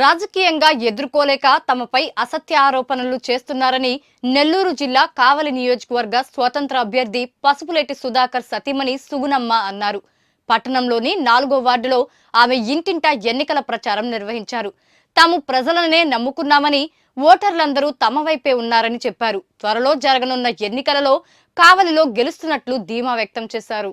రాజకీయంగా ఎదుర్కోలేక తమపై అసత్య ఆరోపణలు చేస్తున్నారని నెల్లూరు జిల్లా కావలి నియోజకవర్గ స్వతంత్ర అభ్యర్థి పసుపులేటి సుధాకర్ సతీమణి సుగుణమ్మ అన్నారు. పట్టణంలోని నాలుగో వార్డులో ఆమె ఇంటింటా ఎన్నికల ప్రచారం నిర్వహించారు. తాము ప్రజలనే నమ్ముకున్నామని ఓటర్లందరూ తమ వైపే ఉన్నారని చెప్పారు. త్వరలో జరగనున్న ఎన్నికలలో కావలిలో గెలుస్తున్నట్లు ధీమా వ్యక్తం చేశారు.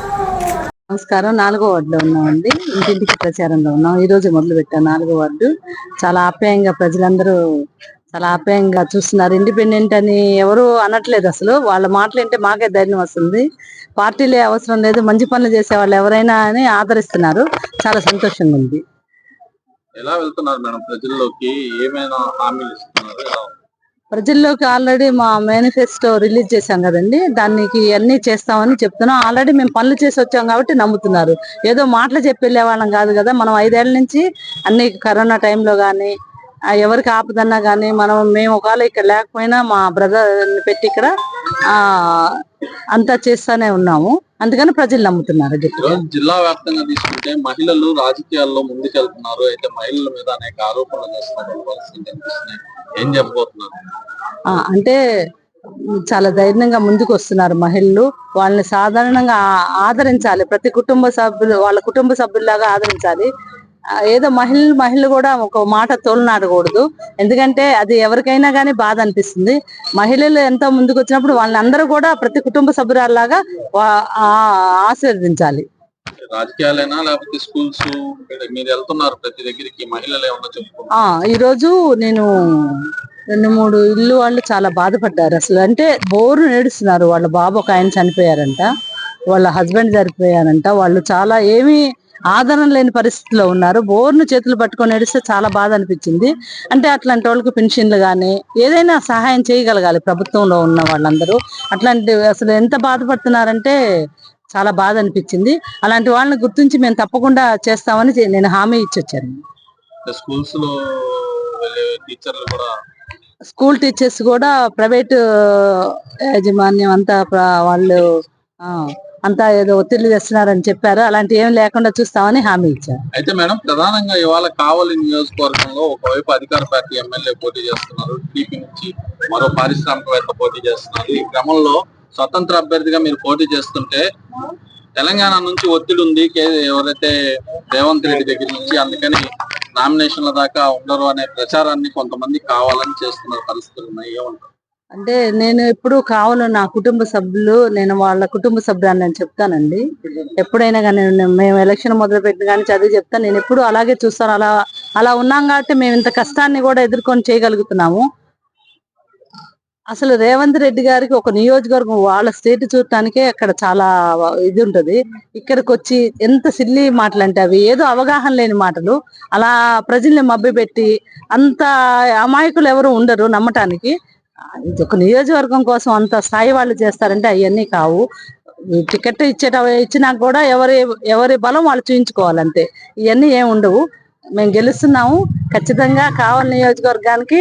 నమస్కారం. నాలుగో వార్డులో ఉన్నామండి. ఇంటింటికి ప్రచారంలో ఉన్నాం. ఈ రోజు మొదలు పెట్టాం నాలుగో వార్డు. చాలా ఆప్యాయంగా ప్రజలందరూ చాలా ఆప్యాయంగా చూస్తున్నారు. ఇండిపెండెంట్ అని ఎవరు అనట్లేదు అసలు. వాళ్ళ మాటలు వింటే మాకే ధైర్యం వస్తుంది. పార్టీలే అవసరం లేదు. మంచి పనులు చేసే వాళ్ళు ఎవరైనా అని ఆదరిస్తున్నారు. చాలా సంతోషంగా ఉంది. ఎలా వెళ్తున్నారు మేడం ప్రజల్లోకి? ఏమైనా హామీలు ఇస్తున్నారు? ఉంది? ప్రజల్లోకి ఆల్రెడీ మా మేనిఫెస్టో రిలీజ్ చేశాం కదండి. దానికి అన్ని చేస్తామని చెప్తున్నాం. ఆల్రెడీ మేము పనులు చేసి వచ్చాం కాబట్టి నమ్ముతున్నారు. ఏదో మాటలు చెప్పి వాళ్ళం కాదు కదా. మనం ఐదేళ్ళ నుంచి అన్ని కరోనా టైంలో కానీ ఎవరికి ఆపదన్నా కానీ మనం మేము ఒకవేళ ఇక్కడ లేకపోయినా మా బ్రదర్ పెట్టి ఇక్కడ అంతా చేస్తానే ఉన్నాము. అందుకని ప్రజలు నమ్ముతున్నారు జిల్లా వ్యాప్తంగా తీసుకుంటే మహిళలు రాజకీయాల్లో ముందుకెళ్తున్నారు. అయితే మహిళల మీద అనేక ఆరోపణలు చేస్తున్నారు. ఏం చెప్పబోతున్నారు? అంటే చాలా ధైర్యంగా ముందుకు వస్తున్నారు మహిళలు. వాళ్ళని సాధారణంగా ఆదరించాలి. ప్రతి కుటుంబ సభ్యులు వాళ్ళ కుటుంబ సభ్యుల్లాగా ఆదరించాలి. ఏదో మహిళలు మహిళలు కూడా ఒక మాట తోలనాడకూడదు. ఎందుకంటే అది ఎవరికైనా కానీ బాధ అనిపిస్తుంది. మహిళలు ఎంతో ముందుకు వచ్చినప్పుడు వాళ్ళని అందరూ కూడా ప్రతి కుటుంబ సభ్యురాల్లాగా ఆశీర్వదించాలి. రాజకీయాలైనా లేకపోతే స్కూల్స్ మీరు వెళ్తున్నారు ప్రతి దగ్గరికి మహిళలు ఏమన్నా ఈ రోజు నేను రెండు మూడు ఇల్లు వాళ్ళు చాలా బాధపడ్డారు. అసలు అంటే బోరు నేడుస్తున్నారు. వాళ్ళ బాబు ఒక ఆయన చనిపోయారంట. వాళ్ళ హస్బెండ్ చనిపోయారంట. వాళ్ళు చాలా ఏమీ ఆదరణ లేని పరిస్థితిలో ఉన్నారు. బోర్ను చేతులు పట్టుకొని ఏడిస్తే చాలా బాధ అనిపించింది. అంటే అట్లాంటి వాళ్ళకి పెన్షన్లు కానీ ఏదైనా సహాయం చేయగలగాలి ప్రభుత్వంలో ఉన్న వాళ్ళందరూ. అట్లాంటి అసలు ఎంత బాధపడుతున్నారంటే చాలా బాధ అనిపించింది. అలాంటి వాళ్ళని గుర్తించి మేము తప్పకుండా చేస్తామని నేను హామీ ఇచ్చి వచ్చాను. స్కూల్స్లో వెళ్ళే టీచర్లు కూడా స్కూల్ టీచర్స్ కూడా ప్రైవేట్ యాజమాన్యం అంతా వాళ్ళు అంతా ఏదో ఒత్తిళ్ళు చేస్తున్నారని చెప్పారు. అలాంటి ఏం లేకుండా చూస్తామని హామీ ఇచ్చారు. అయితే మేడం ప్రధానంగా ఇవాళ కావలి నియోజకవర్గంలో ఒకవైపు అధికార పార్టీ ఎమ్మెల్యే పోటీ చేస్తున్నారు. టీపీ నుంచి మరో పారిశ్రామికవేత్త పోటీ చేస్తున్నారు. ఈ క్రమంలో స్వతంత్ర అభ్యర్థిగా మీరు పోటీ చేస్తుంటే తెలంగాణ నుంచి ఒత్తిడి ఉంది. కే- ఎవరైతే రేవంత్ రెడ్డి దగ్గర నుంచి అందుకని నామినేషన్ల దాకా ఉండరు అనే ప్రచారాన్ని కొంతమంది కావాలని చేస్తున్న పరిస్థితులు ఉన్నాయి. ఏమంటారు? అంటే నేను ఎప్పుడు కావాలి నా కుటుంబ సభ్యులు నేను వాళ్ళ కుటుంబ సభ్యులని నేను చెప్తానండి. ఎప్పుడైనా కానీ మేము ఎలక్షన్ మొదలు పెట్టిన కానీ చదివి చెప్తాను నేను ఎప్పుడు అలాగే చూస్తాను. అలా అలా ఉన్నాం కాబట్టి మేము ఇంత కష్టాన్ని కూడా ఎదుర్కొని చేయగలుగుతున్నాము. అసలు రేవంత్ రెడ్డి గారికి ఒక నియోజకవర్గం వాళ్ళ స్టేట్ చూడటానికే అక్కడ చాలా ఇది ఉంటది. ఇక్కడికి వచ్చి ఎంత సిల్లి మాటలు అంటే అవి ఏదో అవగాహన లేని మాటలు. అలా ప్రజల్ని మభ్యపెట్టి అంత అమాయకులు ఎవరు ఉండరు నమ్మటానికి. ఒక నియోజకవర్గం కోసం అంత స్థాయి వాళ్ళు చేస్తారంటే అవన్నీ కావు. టికెట్ ఇచ్చేట ఇచ్చినా కూడా ఎవరి ఎవరి బలం వాళ్ళు చూయించుకోవాలంతే. ఇవన్నీ ఏమి ఉండవు. మేము గెలుస్తున్నాము. ఖచ్చితంగా కావాలి నియోజకవర్గానికి